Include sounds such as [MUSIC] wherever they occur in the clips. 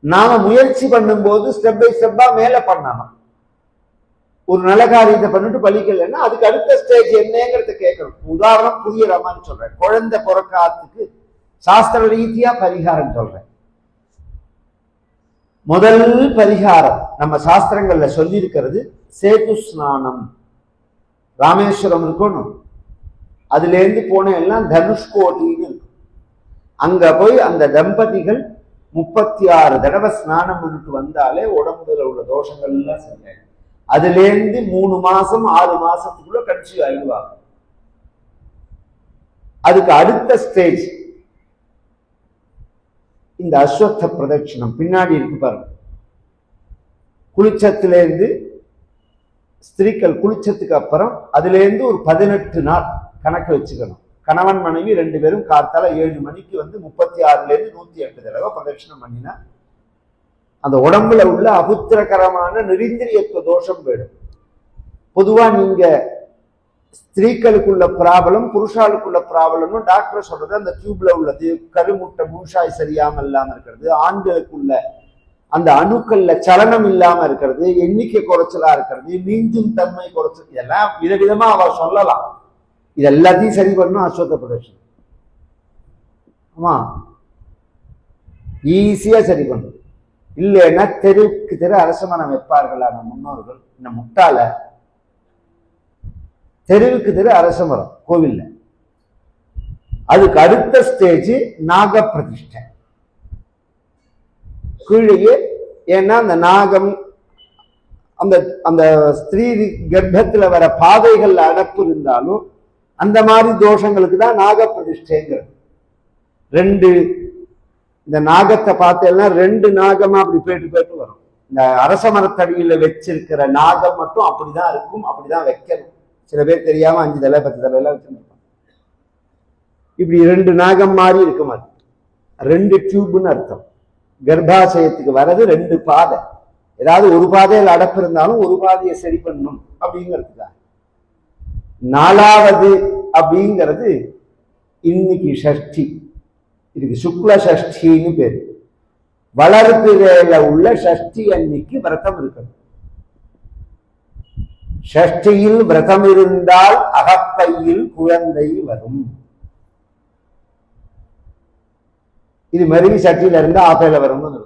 நாம முயற்சி பண்ணும்போது ஸ்டெப் பை ஸ்டெப்பா மேல பண்ணணும். ஒரு நல்ல காரியத்தை பண்ணிட்டு பலிக்கலைன்னா அதுக்கு அடுத்த ஸ்டேஜ் என்னங்கிறத கேட்கணும். உதாரணம் புரியுற மாதிரி சொல்றேன் குழந்தை பிறக்காத்துக்கு சாஸ்திர ரீதியா பரிகாரம் சொல்றேன். முதல் பரிகாரம் நம்ம சாஸ்திரங்கள்ல சொல்லியிருக்கிறது சேது ஸ்நானம். ராமேஸ்வரம் இருக்கணும். அதுல இருந்து போன எல்லாம் தனுஷ்கோடின்னு இருக்கும். அங்க போய் அந்த தம்பதிகள் முப்பத்தி ஆறு தடவை ஸ்நானம் பண்ணிட்டு வந்தாலே உடம்புல உள்ள தோஷங்கள் எல்லாம் சரியாயிடும். அதுலேருந்து மூணு மாசம் ஆறு மாசத்துக்குள்ள கட்சி அழிவாகும் அதுக்கு அடுத்த ஸ்டேஜ் இந்த அஸ்வத்த பிரதட்சிணம் பின்னாடி இருக்கு பாருங்க. குளிச்சத்திலேருந்து ஸ்திரீக்கள் குளிச்சத்துக்கு அப்புறம் அதுலேருந்து ஒரு பதினெட்டு நாள் கணக்கு வச்சுக்கணும். கணவன் மனைவி ரெண்டு பேரும் கார்த்தால ஏழு மணிக்கு வந்து முப்பத்தி ஆறுலேருந்து நூத்தி எட்டு தடவை பிரதட்சிணம் பண்ணினா அந்த உடம்புல உள்ள அபுத்திரகரமான நிரிந்திரியத்துவ தோஷம் போயிடும். பொதுவா நீங்க ஸ்திரீக்களுக்குள்ள ப்ராப்ளம் புருஷாளுக்குள்ள ப்ராப்ளம்னு டாக்டர் சொல்றது அந்த டியூப்ல உள்ளது கருமுட்டை மூஷாய் சரியாம இல்லாம இருக்கிறது ஆண்களுக்குள்ள அந்த அணுக்கள்ல சலனம் இல்லாம இருக்கிறது எண்ணிக்கை குறைச்சலா இருக்கிறது நீந்தும் தன்மை குறைச்சல் இதெல்லாம் விதவிதமா அவர் சொல்லலாம். இது எல்லாத்தையும் சரி பண்ணணும் அஸ்வத்த ப்ரொடக்ஷன் ஆமா. ஈஸியாக சரி பண்ணும் இல்லைன்னா தெருவுக்கு தெரு அரசமனம் வைப்பார்களான முன்னோர்கள் இந்த முட்டாள தெருவுக்கு தெரு அரசமரம் கோவில்ல. அதுக்கு அடுத்த ஸ்டேஜ் நாக பிரதிஷ்டை கீழே ஏன்னா அந்த நாகம் அந்த அந்த ஸ்திரீ கர்ப்பத்துல வர பாதைகள் அடப்பு இருந்தாலும் அந்த மாதிரி தோஷங்களுக்கு தான் நாக பிரதிஷ்டைங்கிறது ரெண்டு இந்த நாகத்தை பார்த்தேன்னா ரெண்டு நாகமா அப்படி போயிட்டு போயிட்டு வரும். இந்த அரச மரத்தடியில வச்சிருக்கிற நாகம் மட்டும் அப்படிதான் இருக்கும் அப்படிதான் வைக்கணும். சில பேர் தெரியாம அஞ்சு தலை பத்து தலை எல்லாம் வச்சிருப்பாங்க. இப்படி ரெண்டு நாகம் மாதிரி இருக்கும் அது. ரெண்டு டியூப்னு அர்த்தம். கர்ப்பாசயத்துக்கு வர்றது ரெண்டு பாதை. ஏதாவது ஒரு பாதையில் அடப்பு இருந்தாலும் ஒரு பாதையை சரி பண்ணணும் அப்படிங்கிறதுக்காக. நாலாவது அப்படிங்கிறது இன்னைக்கு ஷஷ்டி. இதுக்கு சுக்ல சஷ்டின்னு பேரு. வளர்ப்பிரையில உள்ள ஷஷ்டி அன்னைக்கு விரதம் இருக்கணும். ஷஷ்டியில் விரதம் இருந்தால் அகப்பையில் குழந்தை வரும். இது மருவி சட்டியில இருந்தா ஆப்பையில வரும்னு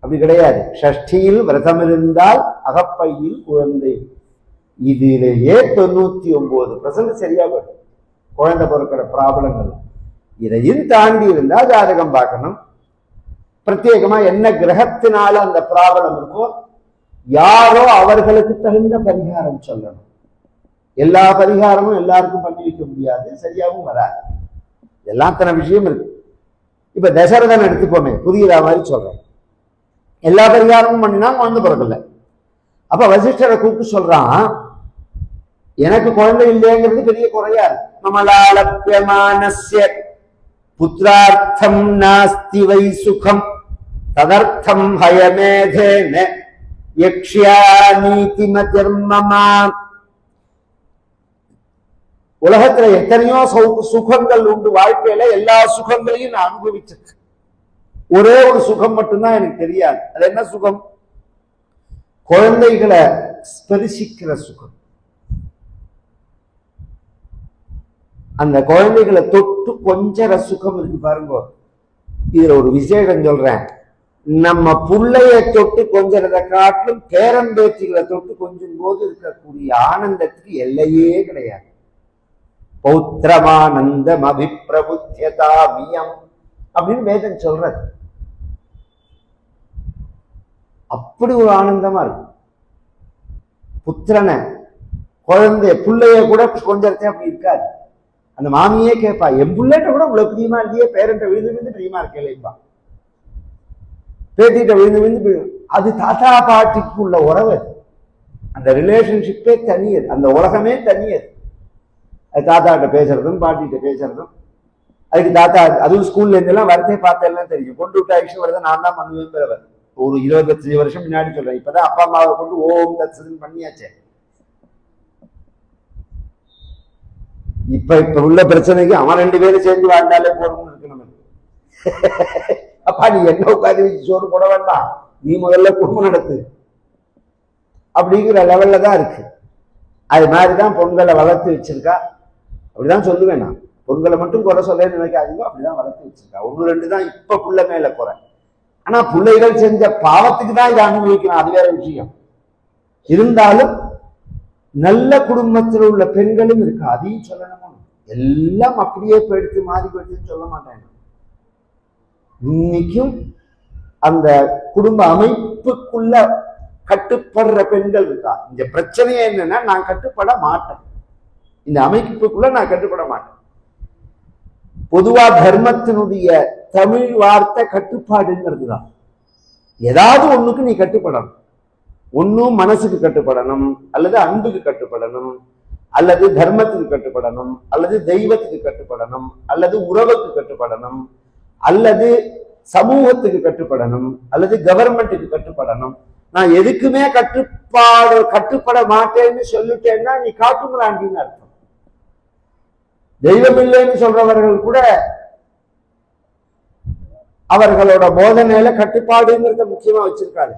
அப்படி கிடையாது. ஷஷ்டியில் விரதம் இருந்தால் அகப்பையில் குழந்தை. இதிலேயே தொண்ணூத்தி ஒன்பது பர்சன்ட் சரியா வரும் குழந்தை பிறக்கிற ப்ராப்ளங்கள் இதையும் தாண்டி இருந்தா ஜாதகம் பார்க்கணும். பிரத்யேகமா என்ன கிரகத்தினால அந்த ப்ராப்ளம் இருக்கோ யாரோ அவர்களுக்கு தகுந்த பரிகாரம் சொல்லணும். எல்லா பரிகாரமும் எல்லாருக்கும் பண்ணி வைக்க முடியாது சரியாகவும் வராது. எல்லாம் தன விஷயம் இருக்கு. இப்ப தசரதன் எடுத்துப்போமே புரியுற மாதிரி சொல்றேன். எல்லா பரிகாரமும் பண்ணினா குழந்தை பிறக்கல. அப்ப வசிஷ்டரை கூப்பிட்டு சொல்றான் எனக்கு குழந்தை இல்லைங்கிறது பெரிய குறையா இருக்கு. புத்திரார்த்தம் நாஸ்தி வை சுகம் ததர்த்தம் ஹயமேதேன யக்ஷ்யா நீதி மதிர்மமா உலகத்துல எத்தனையோ சௌ- சுகங்கள் உண்டு. வாழ்க்கையில எல்லா சுகங்களையும் நான் அனுபவிச்சிருக்கேன். ஒரே ஒரு சுகம் மட்டும்தான் எனக்கு தெரியாது. அது என்ன சுகம்? குழந்தைகளை ஸ்பரிசிக்கிற சுகம். அந்த குழந்தைகளை தொட்டு கொஞ்சற சுகம் இருக்கு பாருங்க. இதுல ஒரு விசேஷம் சொல்றேன். நம்ம புள்ளைய தொட்டு கொஞ்சறத காட்டிலும் பேரம்பேத்திகளை தொட்டு கொஞ்சம் போது இருக்கக்கூடிய ஆனந்தத்துக்கு எல்லையே கிடையாது. பௌத்திரமானந்தம் அபிப்பிரபுத்தியதா மியம் அப்படின்னு வேதம் சொல்றது. அப்படி ஒரு ஆனந்தமா இருக்கும். புத்திரனை குழந்தைய பிள்ளைய கூட கொஞ்சத்தை அப்படி இருக்காது. அந்த மாமியே கேட்பா என் பிள்ளைகிட்ட கூட இவ்வளவு பிரியமா இல்லையே பேரண்ட விழுந்து விழுந்து பிரியமா இருக்கேப்பா பேட்டிகிட்ட விழுந்து விழுந்து அது தாத்தா பாட்டிக்கு உள்ள உறவு அந்த ரிலேஷன்ஷிப்பே தனியது. அந்த உலகமே தனியது. அது தாத்தாட்ட பேசுறதும் பாட்டிகிட்ட பேசுறதும். அதுக்கு தாத்தா அதுவும் ஸ்கூல்ல இருந்தெல்லாம் வரதே பார்த்தெல்லாம் தெரியும். கொண்டு விட்ட ஐஷு வரதை நான் தான் பண்ணுவேன் ஒரு இருபத்தஞ்சு வருஷம் முன்னாடி சொல்றேன். இப்பதான் அப்பா அம்மாவை கொண்டு ஓம் தத்சதுன்னு பண்ணியாச்சே. இப்ப இப்ப உள்ள பிரச்சனைக்கு அவன் ரெண்டு பேரும் சேர்ந்து வாழ்ந்தாலே போறோம்னு இருக்கு நமக்கு. [LAUGHS] அப்பா நீ என்ன உட்காந்து வச்சு சோறு போட வேண்டாம். நீ முதல்ல குடும்பம் நடத்து. அப்படிங்கிற லெவல்ல தான் இருக்கு. அது மாதிரி தான் பொங்கலை வளர்த்து வச்சிருக்கா. அப்படிதான் சொல்லுவேன் நான். பொங்கலை மட்டும் குறை சொல்ல நினைக்காதீங்க. அப்படிதான் வளர்த்து வச்சிருக்கா. ஒன்று ரெண்டு தான் இப்ப புள்ள மேல குறை. ஆனா பிள்ளைகள் செஞ்ச பாவத்துக்கு தான் இதை அனுபவிக்கணும். அது வேற விஷயம். இருந்தாலும் நல்ல குடும்பத்தில் உள்ள பெண்களும் இருக்கு. அதையும் சொல்லணும். எல்லாம் அப்படியே போயிடுத்து மாறி போயிடுச்சுன்னு சொல்ல மாட்டேன் இன்னைக்கும் அந்த குடும்ப அமைப்புக்குள்ள கட்டுப்படுற பெண்கள் இருக்கா? இந்த பிரச்சனையே என்னன்னா நான் கட்டுப்பட மாட்டேன். இந்த அமைப்புக்குள்ள நான் கட்டுப்பட மாட்டேன். பொதுவா தர்மத்தினுடைய தமிழ் வார்த்தை கட்டுப்பாடுங்கிறது தான் ஏதாவது ஒண்ணுக்கு நீ கட்டுப்படணும். ஒன்னும் மனசுக்கு கட்டுப்படணும் அல்லது அன்புக்கு கட்டுப்படணும் அல்லது தர்மத்துக்கு கட்டுப்படணும் அல்லது தெய்வத்துக்கு கட்டுப்படணும் அல்லது உறவுக்கு கட்டுப்படணும் அல்லது சமூகத்துக்கு கட்டுப்படணும் அல்லது கவர்மெண்ட்டுக்கு கட்டுப்படணும். நான் எதுக்குமே கட்டுப்பாடு கட்டுப்பட மாட்டேன்னு சொல்லிட்டேன்னா நீ காட்டுங்கிறாண்டின்னு அர்த்தம். தெய்வம் இல்லைன்னு சொல்றவர்கள் கூட அவர்களோட போதனையில கட்டுப்பாடுங்கிறத முக்கியமா வச்சிருக்காரு.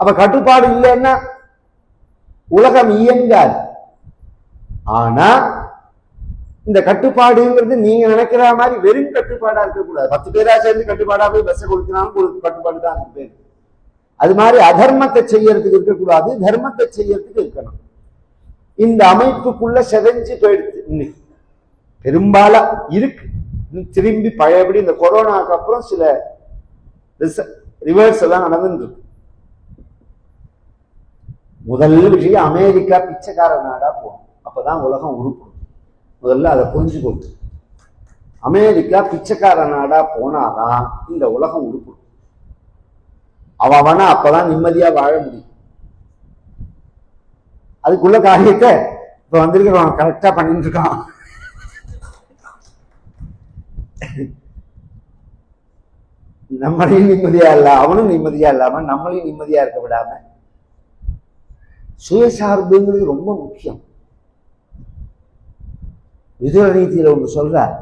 அப்ப கட்டுப்பாடு இல்லைன்னா உலகம் இயங்காது. ஆனா இந்த கட்டுப்பாடுங்கிறது நீங்க நினைக்கிற மாதிரி வெறும் கட்டுப்பாடா இருக்கக்கூடாது. பத்து பேரா சேர்ந்து கட்டுப்பாடா போய் பஸ்ஸை கொடுத்தினாலும் கட்டுப்பாடு தான் இருக்கு. அது மாதிரி அதர்மத்தை செய்யறதுக்கு இருக்கக்கூடாது தர்மத்தை செய்யறதுக்கு இருக்கணும். இந்த அமைப்புக்குள்ள செதஞ்சு போயிடுச்சு இன்னைக்கு. பெரும்பாலா இருக்கு. திரும்பி பழையபடி இந்த கொரோனாக்கு அப்புறம் சில ரிவர்ஸ் எல்லாம் நடந்துட்டு இருக்கு முதல் விஷயம் அமெரிக்கா பிச்சைக்கார நாடா போகும் அப்பதான் உலகம் உருப்படும். முதல்ல அதை புரிஞ்சுக்கொண்டு அமெரிக்கா பிச்சைக்கார நாடா போனாதான் இந்த உலகம் உருப்படும். அவன் அவனா அப்பதான் நிம்மதியா வாழ முடியும். அதுக்குள்ள காரியத்தை இப்ப வந்திருக்கிறவன் கரெக்டா பண்ணிட்டு இருக்கான். நம்மளையும் நிம்மதியா இல்ல அவனும் நிம்மதியா இல்லாம நம்மளையும் நிம்மதியா இருக்க விடாம. சுயசார்புங்கிறது ரொம்ப முக்கியம். விதுர ரீதியில ஒன்று சொல்றார்.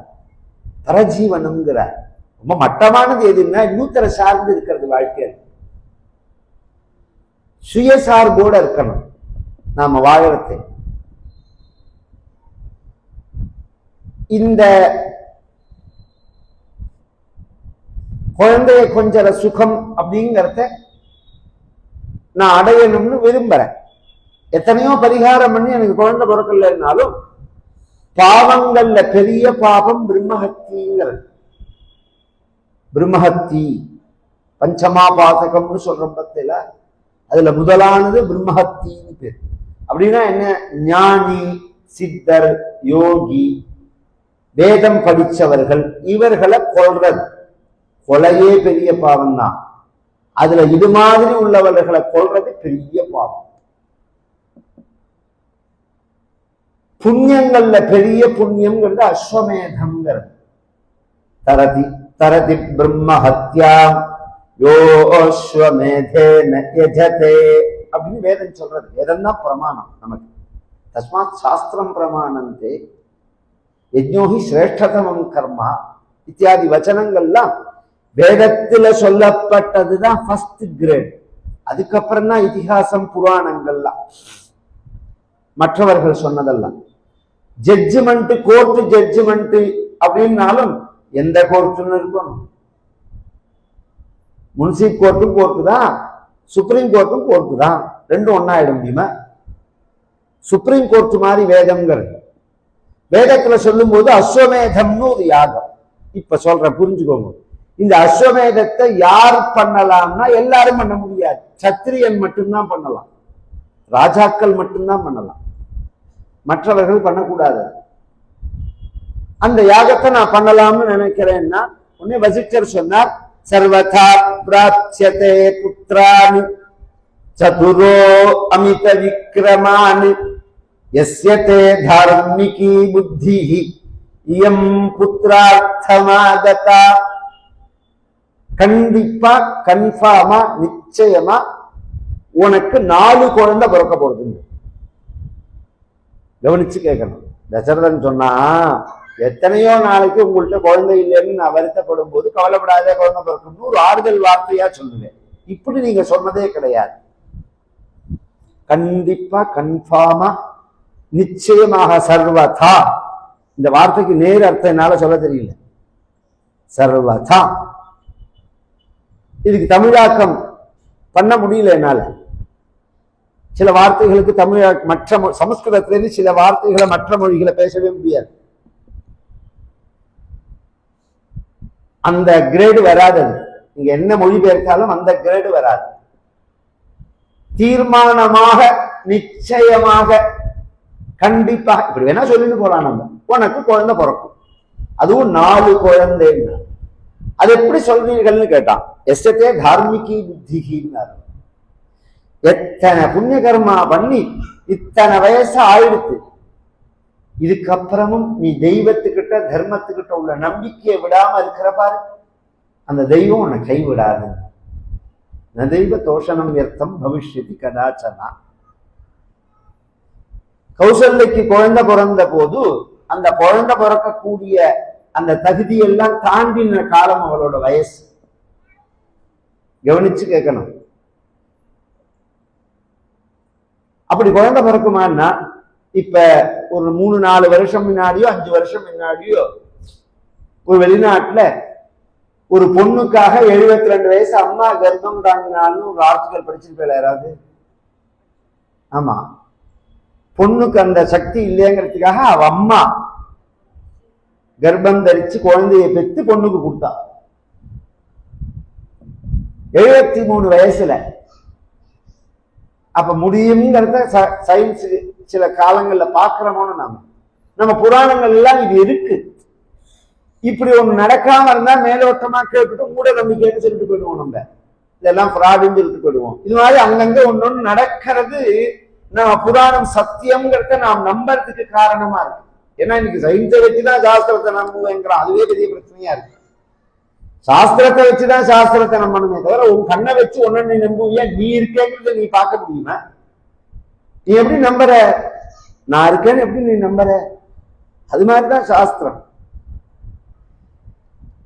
பரஜீவனம்ங்கிறார். ரொம்ப மட்டமானது எதுன்னா இன்னொருத்தரை சார்ந்து இருக்கிறது வாழ்க்கையில். சுயசார்போடு இருக்கணும் நாம வாழறது இந்த குழந்தைய கொஞ்சம் சுகம் அப்படிங்கிறத நான் அடையணும்னு விரும்புறேன். எத்தனையோ பரிகாரம் பண்ணி எனக்கு குழந்தை பிறக்கலைன்னாலும் பாவங்கள்ல பெரிய பாவம் பிரம்மஹத்திங்கிறது. பிரம்மஹத்தி பஞ்சமா பாதகம்னு சொல்ற பத்தில. அதுல முதலானது பிரம்மஹத்தின்னு பேர். அப்படின்னா என்ன? ஞானி சித்தர் யோகி வேதம் படிச்சவர்கள் இவர்களை கொள்றது கொலையே பெரிய பாவம் தான் அதுல இது மாதிரி உள்ளவர்களை கொள்றது பெரிய பாவம். புண்ணியங்கள்ல பெரிய புண்ணியம்ங்கிறது அஸ்வமேதம்ங்கிறது. தரதி தரதி பிரம்ம ஹத்யாம் யோ அஸ்வமேதேன யஜதே அப்படின்னு வேதம் சொல்றது. வேதம் தான் பிரமாணம் நமக்கு. தஸ்மாத் சாஸ்திரம் பிரமாணந்தே. யஜ்னோஹி சிரேஷ்டதமம் கர்மா. இத்தியாதி வச்சனங்கள்லாம் வேதத்துல சொல்லப்பட்டதுதான் ஃபர்ஸ்ட் கிரேட் அதுக்கப்புறம் தான் இதிகாசம் புராணங்கள்லாம். மற்றவர்கள் சொன்னதெல்லாம். ஜட்ஜ்மெண்ட் கோர்ட்டு ஜட்ஜ்மெண்ட் அப்படின்னாலும் எந்த கோர்ட்டுன்னு இருக்கணும்? முன்சிப் கோர்ட்டும் கோர்ட்டு தான் சுப்ரீம் கோர்ட்டும் கோர்ட்டு தான் ரெண்டும் ஒன்றாயிட முடியுமா சுப்ரீம் கோர்ட் மாதிரி வேதம்ங்கிறது வேதத்தில் சொல்லும்போது அஸ்வமேதம்னு ஒரு யாகம். இப்ப சொல்றேன் புரிஞ்சுக்கோங்க. இந்த அஸ்வமேதத்தை யார் பண்ணலாம்னா எல்லாரும் பண்ண முடியாது. சத்திரியன் மட்டும்தான் பண்ணலாம். ராஜாக்கள் மட்டும்தான் பண்ணலாம். மற்றவர்கள் பண்ணக்கூடாது. அந்த யாகத்தை நான் பண்ணலாம்னு நினைக்கிறேன்னா உடனே வசிஷ்டர் சொன்னார் சர்வதா பிராப்சியதே புத்திரானி சதுரோ அமித விக்ரமானி எஸ்ய தே தார்மிகி புத்தி இயம் புத்திரார்த்தமாகதா கண்டிப்பா கன்ஃபார்மா நிச்சயமா உனக்கு நாலு குழந்தை பிறக்க போகுது கவனிச்சு கேட்கணும் தசரதன் சொன்னா எத்தனையோ நாளைக்கு உங்கள்கிட்ட குழந்தை இல்லைன்னு நான் வருத்தப்படும் போது கவலைப்படாத குழந்தை பிறக்கணும்னு ஒரு ஆறுதல் வார்த்தையா சொல்லுவேன். இப்படி நீங்க சொன்னதே கிடையாது. கண்டிப்பா கன்ஃபார்மா நிச்சயமாக சர்வதா. இந்த வார்த்தைக்கு நேர் அர்த்தம் என்னால சொல்ல தெரியல. சர்வதா. இதுக்கு தமிழாக்கம் பண்ண முடியல என்னால. சில வார்த்தைகளுக்கு தமிழ் மற்ற மொ- சமஸ்கிருதத்திலிருந்து சில வார்த்தைகளை மற்ற மொழிகளை பேசவே முடியாது. அந்த கிரேடு வராது அது. நீங்க என்ன மொழி பெயர்த்தாலும் அந்த கிரேடு வராது. தீர்மானமாக நிச்சயமாக கண்டிப்பாக இப்படி வேணா சொல்லிட்டு போலாம் நம்ம. உனக்கு குழந்தை பிறக்கும். அதுவும் நாலு குழந்தைன்னா. அது எப்படி சொல்றீர்கள்னு கேட்டான். எஸ்டே தார்மிகி புத்திகின்னாரு எத்தனை புண்ணிய கர்மா பண்ணி இத்தனை வயசு ஆயிடுத்து. இதுக்கப்புறமும் நீ தெய்வத்துக்கிட்ட தர்மத்துக்கிட்ட உள்ள நம்பிக்கையை விடாம இருக்கிற பாரு. அந்த தெய்வம் உன்னை கைவிடாது. ந தெய்வ தோஷணம் வியர்த்தம் பவிஷ்யதி கதாச்சனா. கௌசல்யக்கு குழந்தை பிறந்த போது அந்த குழந்தை பிறக்கக்கூடிய அந்த தகுதியெல்லாம் தாண்டின காலம் அவளோட வயசு. கவனிச்சு கேட்கணும். அப்படி குழந்தை பிறக்குமான்னா இப்ப ஒரு மூணு நாலு வருஷம் முன்னாடியோ அஞ்சு வருஷம் முன்னாடியோ ஒரு வெளிநாட்டுல ஒரு பொண்ணுக்காக எழுபத்தி ரெண்டு வயசு அம்மா கர்ப்பம் தாங்கினாலும் ஒரு ஆர்டிக்கல் படிச்சிருப்பேன் யாராவது? ஆமா. பொண்ணுக்கு அந்த சக்தி இல்லைங்கிறதுக்காக அவ அம்மா கர்ப்பம் தரிச்சு குழந்தையை பெற்று பொண்ணுக்கு கொடுத்தா. எழுபத்தி மூணு வயசுல. அப்ப முடியுங்கிறத சயின்ஸ் சில காலங்களில் பாக்குறோமோன்னு நாம. நம்ம புராணங்கள் எல்லாம் இது இருக்கு இப்படி ஒன்று நடக்காம இருந்தால் மேலோட்டமா கேட்டுட்டு மூட நம்பிக்கைன்னு சொல்லிட்டு போயிடுவோம் நம்ம? இதெல்லாம் ஃப்ராடுன்னு சொல்லிட்டு போயிடுவோம். இது மாதிரி அங்கங்கே ஒன்று ஒன்று நடக்கிறது நம்ம புராணம் சத்தியம்ங்கிறத நாம் நம்புறதுக்கு காரணமா இருக்கு. ஏன்னா இன்னைக்கு சயின்ஸை வச்சுதான் சாஸ்திரத்தை நம்புவேங்கிறோம். அதுவே பெரிய பிரச்சனையா இருக்கு. சாஸ்திரத்தை வச்சுதான் சாஸ்திரத்தை நம்பணுமே தவிர உன் கண்ணை வச்சு ஒன்னு நீ நம்புவியா? நீ இருக்கேங்கிறத நீ பார்க்க முடியுமா? நீ எப்படி நம்புற? நான் இருக்கேன்னு எப்படி நீ நம்புற? அது மாதிரிதான் சாஸ்திரம்.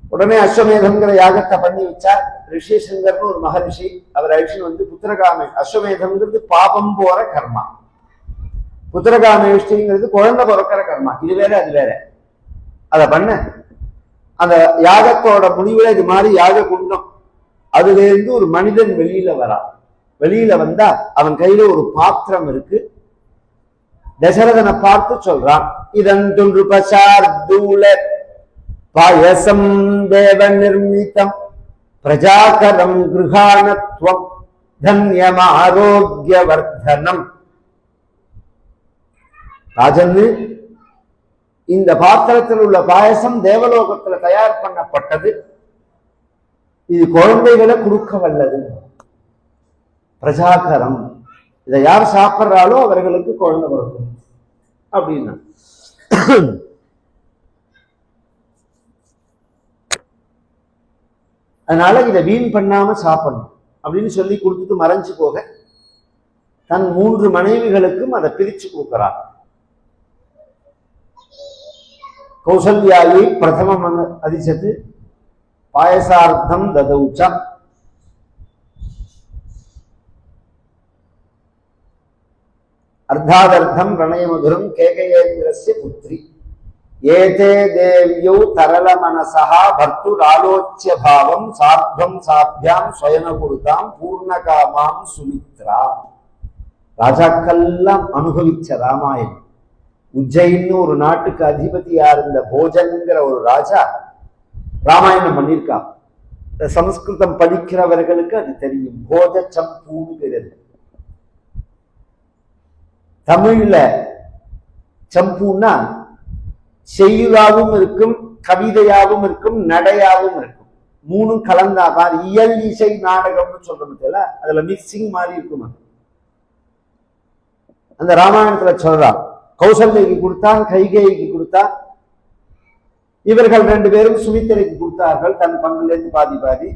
உடனே அஸ்வமேதம்ங்கிற யாகத்தை பண்ணி வச்சா ரிஷிசங்கர்னு ஒரு மகரிஷி அவர் அழிச்சு வந்து புத்திரகாமே. அஸ்வமேதம்ங்கிறது பாபம் போற கர்மா. புத்திரகாமேஷ்டிங்கிறது குழந்தை பிறக்கிற கர்மா. இது வேற அது வேற. அதை பண்ண. அந்த யாகத்தோட முடிவுல இது மாதிரி யாக குண்டம் அதுல இருந்து ஒரு மனிதன் வெளியில வரான். வெளியில வந்தா அவன் கையில ஒரு பாத்திரம் இருக்கு. தசரதனை பார்த்து சொல்றான் இதன் துன்று பசார்தூல பாயசம் தேவ நிர்மிதம் பிரஜாகரம் கிருஹாணத்வம் தன்யம் ஆரோக்கியவர்தனம் ராஜன்னு இந்த பாத்திரத்தில் உள்ள பாயசம் தேவலோகத்துல தயார் பண்ணப்பட்டது. இது குழந்தைகளை கொடுக்க வல்லது. பிரஜாகரம். இதை யார் சாப்பிட்றாலோ அவர்களுக்கு குழந்தை பிறக்கும். அப்படின்னா. அதனால இதை வீண் பண்ணாம சாப்பிடணும். அப்படின்னு சொல்லி கொடுத்துட்டு மறைஞ்சு போக தன் மூன்று மனைவிகளுக்கும் அதை பிரிச்சு கொடுக்கிறார். கௌசல்யாயை பிரதம அதிசத்து பாயசார்த்தம் ததவுச்சம் அர்த்தாதர்த்தம் பிரணயமதுரம் கேகயேந்திரஸ்ய புத்திரி ஏதே தேவியோ தரல மனசா பர்த்துராலோச்சிய பாவம் சார்த்தம் சாத்தியாம் சுயனகுருதாம் பூர்ணகாமாம் சுமித்ரா ராஜாக்கள்லாம் அனுபவிச்ச ராமாயணம் உஜ்ஜயின்னு ஒரு நாட்டுக்கு அதிபதியா இருந்த போஜன்கிற ஒரு ராஜா ராமாயணம் பண்ணியிருக்கான் இந்த சமஸ்கிருதம் படிக்கிறவர்களுக்கு அது தெரியும்। போஜ சம்பூன்னு பேரு தமிழ்ல சம்பூன்னா செய்யுளாவும் இருக்கும் கவிதையாகவும் இருக்கும் நடையாவும் இருக்கும். மூணும் கலந்தா மாதிரி இயல் இசை நாடகம்னு சொல்றோம் தெரியல அதுல மிக்சிங் மாதிரி இருக்கும் அது. அந்த ராமாயணத்துல சொல்றான் கௌசல்யக்கு கொடுத்தான் கைகேயிக்கு கொடுத்தான். இவர்கள் ரெண்டு பேரும் சுமித்திரைக்கு கொடுத்தார்கள் தன் பங்குலேருந்து பாதி பாதி.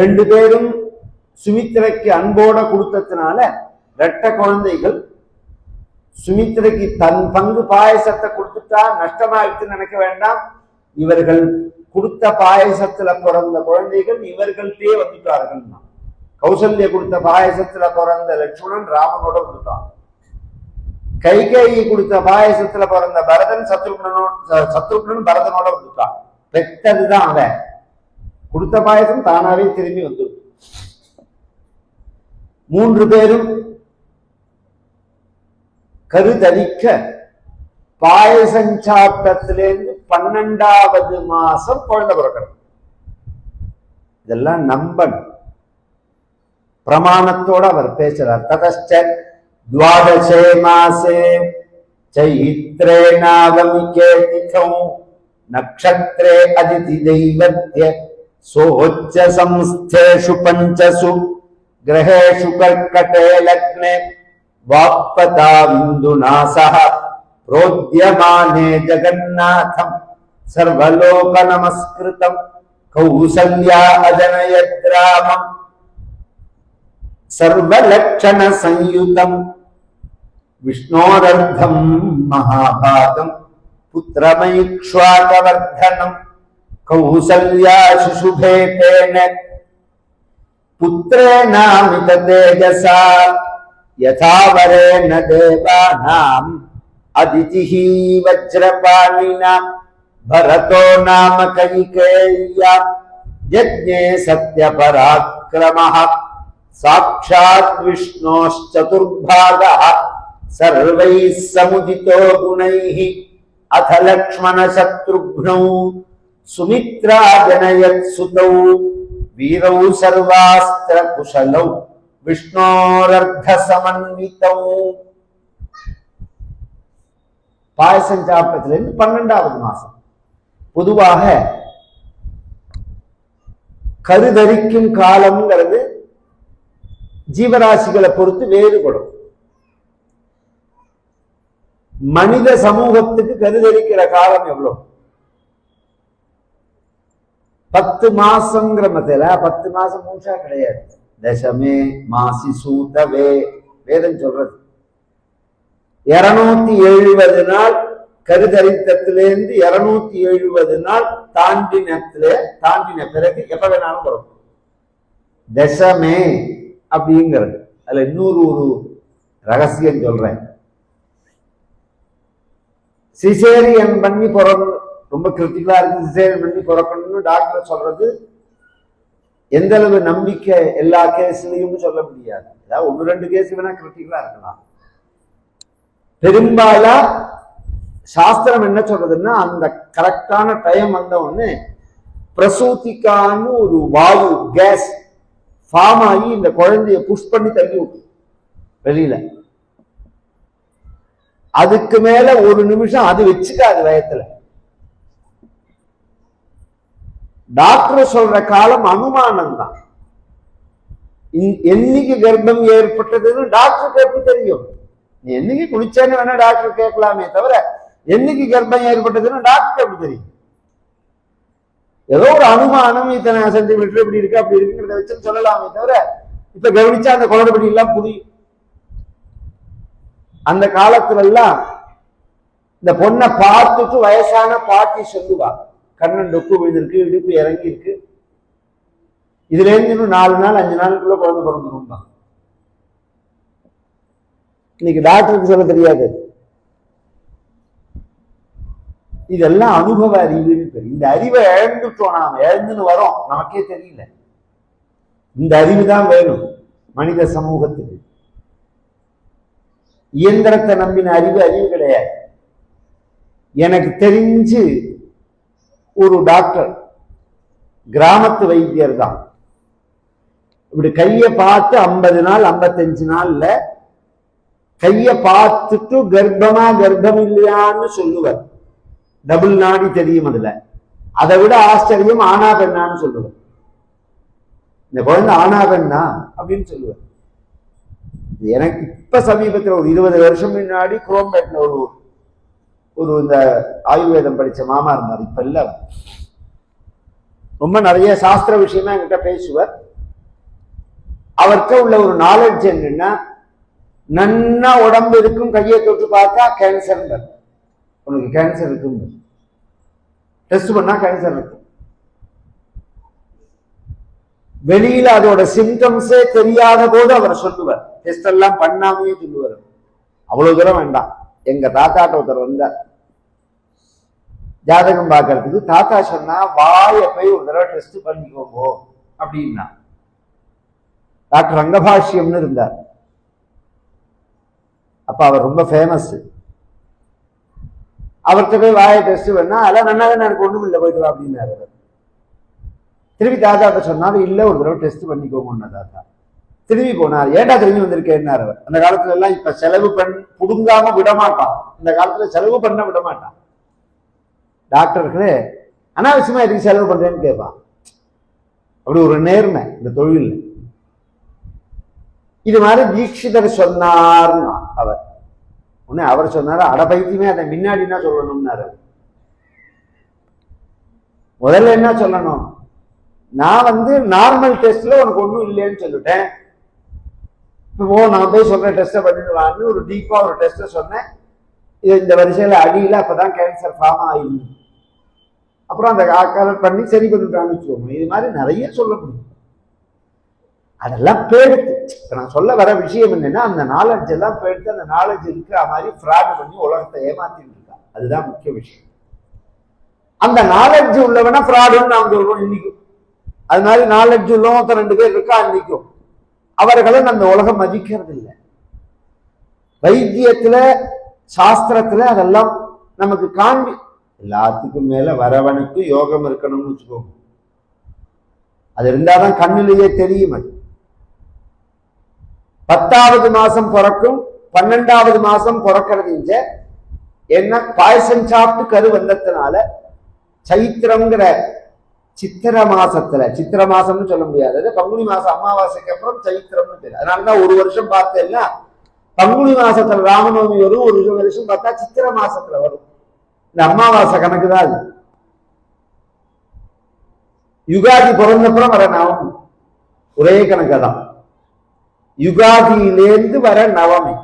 ரெண்டு பேரும் சுமித்திரைக்கு அன்போட கொடுத்ததுனால ரெட்ட குழந்தைகள் சுமித்திரைக்கு தன் பங்கு பாயசத்தை கொடுத்துட்டா நஷ்டமாயிடுச்சு நினைக்க வேண்டாம். இவர்கள் கொடுத்த பாயசத்துல பிறந்த குழந்தைகள் இவர்கள்ட்டே வந்துட்டார்கள். கௌசல்ய கொடுத்த பாயசத்துல பிறந்த லட்சுமணன் ராமனோட வந்துட்டான். கைகேயி கொடுத்த பாயசத்துல பிறந்த பரதன் சத்ருக்னனோட சத்ருக்னன் பரதனோட வந்துட்டான். பெற்றதுதான் அவன். கொடுத்த பாயசம் தானாவே திரும்பி வந்துடும் மூன்று பேரும் கருதரிக்க பாயசஞ்சாட்டத்திலேருந்து பன்னெண்டாவது மாசம் குழந்தை பிறக்கணும் இதெல்லாம் நம்பணும் பிரமாணத்தோட அவர் பேசுறார் ததச்ச द्वादशे मासे चैत्रे नागमिके तिथौ नक्षत्रे अदितिदैवत्य सोच्च संस्थेषु पञ्चसु గ్రహేషు కర్కటే లగ్నే వాక్పతాందునా సహ ప్రోద్యమానే జగన్నాథం సర్వలోక నమస్కృతం కౌసల్యా అజనయద్రామం సర్వలక్షణ సంయుతం విష్ణోరర్థం మహాభాగం పుత్రమైక్ష్వాకవర్ధనం కౌసల్యా శిశుభే తేన పుత్రేణామిత తేజస యథావరేణ దేవానాం అదితిః వజ్రపాణిన భరతో నామ కైకేయ యజ్ఞే సత్య పరాక్రమ సాక్షాత్ విష్ణోశ్చతుర్భాగ సర్వై సముదితో గుణై అథ లక్ష్మణ శత్రుఘ్నౌ సుమిత్రాజనయత్సుతౌ வீரௌ சர்வாஸ்திர குஷலௌ விஷ்ணோரர்த்த சமன்விதௌ பாயசம் சாப்பிட்டத்திலிருந்து பன்னெண்டாவது மாசம். பொதுவாக கருதரிக்கும் காலம்ங்கிறது ஜீவராசிகளை பொறுத்து வேறுபடும். மனித சமூகத்துக்கு கருதரிக்கிற காலம் எவ்வளவு? பத்து மாசங்கிற மத்தியில பத்து மாசம் மூச்சா கிடையாது. தசமே மாசி சூதவே வேதம் சொல்றது. இருநூத்தி எழுபது நாள் கருதரித்தத்திலிருந்து இருநூத்தி எழுபது நாள் தாண்டினத்துல தாண்டின பிறகு எப்ப வேணாலும் வரும். தசமே அப்படிங்கிறது. அதுல இன்னொரு ஒரு ரகசியம் சொல்றேன். சிசேரியன் பண்ணி பிறந்து ரொம்ப கிரிட்டிக்கலா இருக்கு சிசேரியன் பண்ணி பிறக்கணும்னு டாக்டர் சொல்றது எந்த அளவு நம்பிக்கை எல்லா கேஸ்லயும் சொல்ல முடியாது. ஏதாவது ஒன்று ரெண்டு கேஸ் வேணா கிரிட்டிக்கலா இருக்கலாம். பெரும்பாலா சாஸ்திரம் என்ன சொல்றதுன்னா அந்த கரெக்டான டைம் வந்த உடனே பிரசூதிக்கான்னு ஒரு வாயு கேஸ் ஃபார்ம் ஆகி இந்த குழந்தைய புஷ் பண்ணி தள்ளி விட்டு வெளியில. அதுக்கு மேல ஒரு நிமிஷம் அது வச்சுக்காது வயத்துல. டாக்டர் சொல்ற காலம் அனுமானம் தான் என்னைக்கு கர்ப்பம் ஏற்பட்டதுன்னு டாக்டருக்கு எப்படி தெரியும்? நீ என்னைக்கு குளிச்சேன்னு வேணா டாக்டர் கேட்கலாமே தவிர என்னைக்கு கர்ப்பம் ஏற்பட்டதுன்னு டாக்டர் எப்படி தெரியும்? ஏதோ ஒரு அனுமானம் இத்தனை சென்டிமீட்டர் இப்படி இருக்கு அப்படி இருக்குங்கிறத வச்சு சொல்லலாமே தவிர இப்ப கவனிச்சா அந்த குளறுபடி எல்லாம் புரியும். அந்த காலத்துல எல்லாம் இந்த பொண்ணை பார்த்துட்டு வயசான பாட்டி சொல்லுவாங்க கண்ணன் டொக்கு விழுந்திருக்கு இடுப்பு இறங்கி இருக்கு இதுல இருந்து இன்னும் நாலு நாள் அஞ்சு நாளுக்குள்ள குழந்தை பிறந்துடும் இன்னைக்கு டாக்டருக்கு சொல்ல தெரியாது. இதெல்லாம் அனுபவ அறிவுன்னு பேர். இந்த அறிவை இழந்துட்டோம் நாம். இழந்துன்னு வரோம். நமக்கே தெரியல. இந்த அறிவு தான் வேணும் மனித சமூகத்துக்கு. இயந்திரத்தை நம்பின அறிவு அறிவு கிடையாது. எனக்கு தெரிஞ்சு ஒரு டாக்டர் கிராமத்து வைத்தியர் தான். இப்படி கையை பார்த்து ஐம்பது நாள் ஐம்பத்தஞ்சு நாள்ல கையை பார்த்துட்டு கர்ப்பமா கர்ப்பம் இல்லையான்னு சொல்லுவார். டபுள் நாடி தெரியும் அதுல. அதை விட ஆச்சரியம் ஆனா பெண்ணான்னு சொல்லுவார். இந்த குழந்தை ஆனா பெண்ணா அப்படின்னு சொல்லுவார். எனக்கு இப்ப சமீபத்தில் ஒரு இருபது வருஷம் முன்னாடி குரோம்பேட்ல ஒரு ஒரு இந்த ஆயுர்வேதம் படிச்ச மாமா இருந்தார் இப்ப இல்ல ரொம்ப நிறைய சாஸ்திர விஷயமா என்கிட்ட பேசுவார். அவர்கிட்ட உள்ள ஒரு நாலெட்ஜ் என்னன்னா நன்னா உடம்பு இருக்கும் கையை தொட்டு பார்த்தா கேன்சர் உனக்கு கேன்சர் இருக்கும். டெஸ்ட் பண்ணா கேன்சர் இருக்கும். வெளியில அதோட சிம்டம்ஸே தெரியாத போது அவர் சொல்லுவார். டெஸ்ட் எல்லாம் பண்ணாமையே சொல்லுவார். அவ்வளவு தூரம் வேண்டாம். எங்க தாத்தாட்ட ஒருத்தர் வந்தார். ஜாதகம் பார்க்கறதுக்கு தாத்தா சொன்னா வாயை போய் ஒரு தடவை டெஸ்ட் பண்ணிக்கோங்க அப்படின்னா. டாக்டர் ரங்கபாஷ்யம்னு இருந்தார். அப்போ அவர் ரொம்ப ஃபேமஸ் அவர்கிட்ட போய் வாயை டெஸ்ட் பண்ணா அதெல்லாம் நன்னாவே எனக்கு ஒண்ணும் இல்லை போயிட்டு வா அப்படின்னாரு திருப்பி தாத்தாட்ட சொன்னாலும் இல்ல ஒரு தடவை டெஸ்ட் பண்ணிக்கோங்க தாத்தா. திரும்பி போனார். ஏண்டா திரும்பி வந்திருக்கேன்னார் அவர். அந்த காலத்துல எல்லாம் இப்ப செலவு பண் புடுங்காம விடமாட்டான். இந்த காலத்துல செலவு பண்ண விட மாட்டான் டாக்டர்களே அனாவசியமா எதுக்கு செலவு பண்றேன்னு கேட்பான். அப்படி ஒரு நேர்மை இந்த தொழில் இது மாதிரி தீட்சிதர் சொன்னார்னா அவர். உடனே அவர் சொன்னாரு அட பைத்தியமே அதை முன்னாடி என்ன சொல்லணும்னாரு? முதல்ல என்ன சொல்லணும்? நான் வந்து நார்மல் டெஸ்ட்ல உனக்கு ஒன்றும் இல்லைன்னு சொல்லிட்டேன். ஓ நான் போய் சொல்ற டெஸ்ட்டை பண்ணிடுவான்னு ஒரு டீப்பாக ஒரு டெஸ்ட்டை சொன்னேன். இது இந்த வரிசையில அடியில அப்பதான் கேன்சர் ஃபார்ம் ஆயிருக்கு அப்புறம் அந்த கலெக்ட் பண்ணி சரி பண்ணிட்டான்னு வச்சுக்கோங்க இது மாதிரி நிறைய சொல்ல முடியும். அதெல்லாம் பேடுத்து. இப்போ நான் சொல்ல வர விஷயம் என்னென்னா அந்த நாலேஜ் எல்லாம் பேடுத்து அந்த நாலேஜ் இருக்கிற மாதிரி ஃப்ராட் பண்ணி உலகத்தை ஏமாத்திட்டு இருக்கான் அதுதான் முக்கிய விஷயம். அந்த நாலேஜ் உள்ளவனா ஃப்ராடுன்னு நாம் சொல்லுவோம் இன்னைக்கும். அது மாதிரி நாலேஜ் உள்ளவன் ரெண்டு பேர் இருக்கா இன்னைக்கும் அவர்களை அந்த உலகம் மதிக்கிறது இல்லை வைத்தியத்துல சாஸ்திரத்துல அதெல்லாம் நமக்கு காண்பி எல்லாத்துக்கும் மேல வரவனுக்கு யோகம் இருக்கணும்னு வச்சுக்கோங்க அது இருந்தாதான் கண்ணிலேயே தெரியும் அது. பத்தாவது மாசம் பிறக்கும் பன்னெண்டாவது மாசம் பிறக்கிறது இஞ்ச என்ன பாயசம் சாப்பிட்டு கரு வந்ததுனால சைத்திரங்கிற சித்திர மாசத்துல சித்திர மாசம்னு சொல்ல முடியாது. அது பங்குனி மாசம் அமாவாசைக்கு அப்புறம் சைத்திரம்னு பேர். அதனாலதான் ஒரு வருஷம் பார்த்தேன்னா பங்குனி மாசத்துல ராமநவமி வரும் ஒரு வருஷம் பார்த்தா சித்திர மாசத்துல வரும். இந்த அமாவாசை கணக்கு தான் அது. யுகாதி பிறந்தப்புறம் வர நவமி. ஒரே கணக்கு தான் யுகாதியிலேருந்து வர நவமி.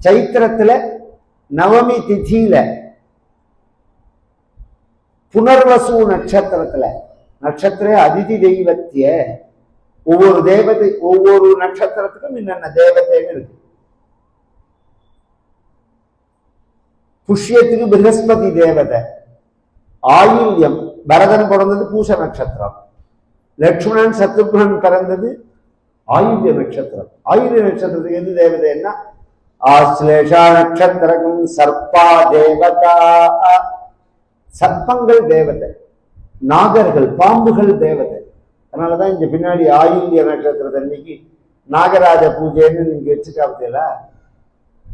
சைத்திரத்துல நவமி திதியில புனர்வசு நட்சத்திரத்துல நட்சத்திர அதிதி தெய்வத்திய ஒவ்வொரு தேவதை ஒவ்வொரு நட்சத்திரத்துக்கும் என்னென்ன தேவதைன்னு இருக்கு. புஷ்யத்துக்கு பிரகஸ்பதி தேவதை. ஆயுள்யம் பரதன் பிறந்தது பூச நட்சத்திரம். லக்ஷ்மணன் சத்ருகுணன் பிறந்தது ஆயுள்ய நட்சத்திரம். ஆயுள்ய நட்சத்திரத்துக்கு எது தேவதைன்னா ஆஸ்லேஷா நட்சத்திரம் சர்ப்பா தேவதா. சர்ப்பங்கள் தேவதை நாகர்கள் பாம்புகள் தேவதை. அதனாலதான் இங்க பின்னாடி ஆயுள்ய நட்சத்திரத்தை அன்னைக்கு நாகராஜ பூஜைன்னு நீங்க வச்சுக்காப்பதில்ல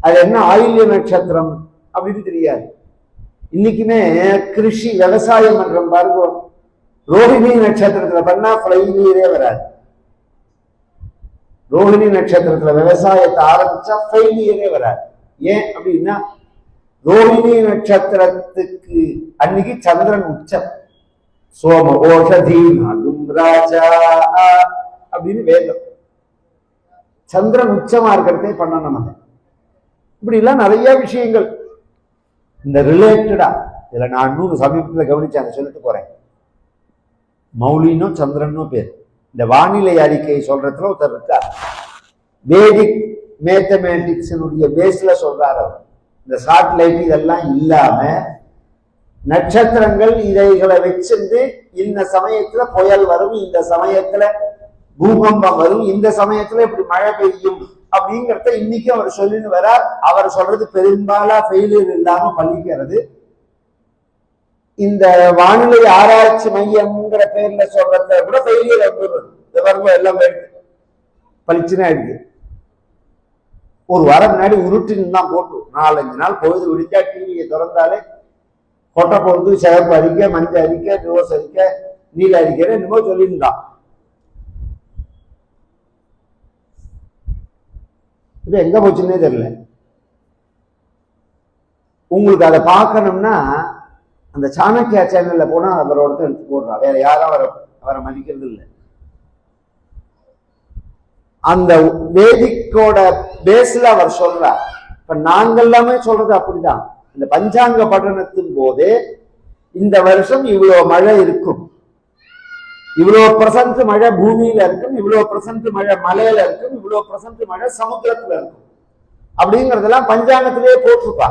அது என்ன ஆயுள்ய நட்சத்திரம் அப்படின்னு தெரியாது. இன்னைக்குமே கிருஷி விவசாயம் பண்றோம் பாருங்க. ரோஹிணி நட்சத்திரத்துல பண்ணா ஃபெயிலியரே வராது. ரோஹிணி நட்சத்திரத்துல விவசாயத்தை ஆரம்பிச்சா ஃபெயிலியரே வராது. ஏன் அப்படின்னா ரோஹிணி நட்சத்திரத்துக்கு அன்னைக்கு சந்திரன் உச்சம். சோம ஓஷதி நகும் ராஜா அப்படின்னு வேதம். சந்திரன் உச்சமா இருக்கிறதே பண்ணணும் அதை இப்படி எல்லாம் நிறைய விஷயங்கள். இந்த ரிலேட்டடா இதுல நான் நூறு சமீபத்தில் கவனிச்சு அதை சொல்லிட்டு போறேன். மௌலினும் சந்திரனும் பேர். இந்த வானிலை அறிக்கையை சொல்றதுல ஒருத்தர் இருக்கார். வேதிக் மேத்தமேட்டிக்ஸினுடைய பேஸ்ல சொல்றாரு அவர். இந்த சாட்டிலைட் இதெல்லாம் இல்லாம நட்சத்திரங்கள் இதைகளை வச்சிருந்து இந்த சமயத்துல புயல் வரும் இந்த சமயத்துல பூகம்பம் வரும் இந்த சமயத்துல இப்படி மழை பெய்யும் அப்படிங்கிறத இன்னைக்கு அவர் சொல்லின்னு வரார். அவர் சொல்றது பெரும்பாலா ஃபெயிலியர் இல்லாம பண்ணிக்கிறது இந்த வானிலை ஆராய்ச்சி மையம்ங்கிற பேர்ல சொல்றத கூட ஃபெயிலியர் வந்துடும் இந்த வரும்போது எல்லாம் பளிச்சுன்னா இருக்கு ஒரு வாரம் முன்னாடி உருட்டுன்னு தான் போட்டு நாலஞ்சு நாள் பொழுது விடிஞ்சா டிவியை திறந்தாலே கொட்டை பொழுது சிவப்பு அரிக்க மஞ்சள் அரிக்க ரோஸ் அடிக்க நீல அரிக்கிற என்னமோ சொல்லியிருந்தான். இது எங்க போச்சுன்னே தெரியல. உங்களுக்கு அதை பார்க்கணும்னா அந்த சாணக்கியா சேனல்ல போனா அவரோட எடுத்து போடுறான் வேற யாரும் அவரை அவரை மதிக்கிறது இல்லை அந்த வேதிக்கோட பேஸ்ல அவர் சொல்றார். இப்ப நாங்கள் எல்லாமே சொல்றது அப்படிதான். இந்த பஞ்சாங்க பட்டணத்தின் போதே இந்த வருஷம் இவ்வளவு மழை இருக்கும். இவ்வளவு பிரசன்ட் மழை பூமியில இருக்கும் இவ்வளவு பிரசன்ட் மழை மலையில இருக்கும் இவ்வளவு பிரசன்ட் மழை சமுத்திரத்துல இருக்கும். அப்படிங்கறதெல்லாம் பஞ்சாங்கத்திலேயே போட்டிருப்பா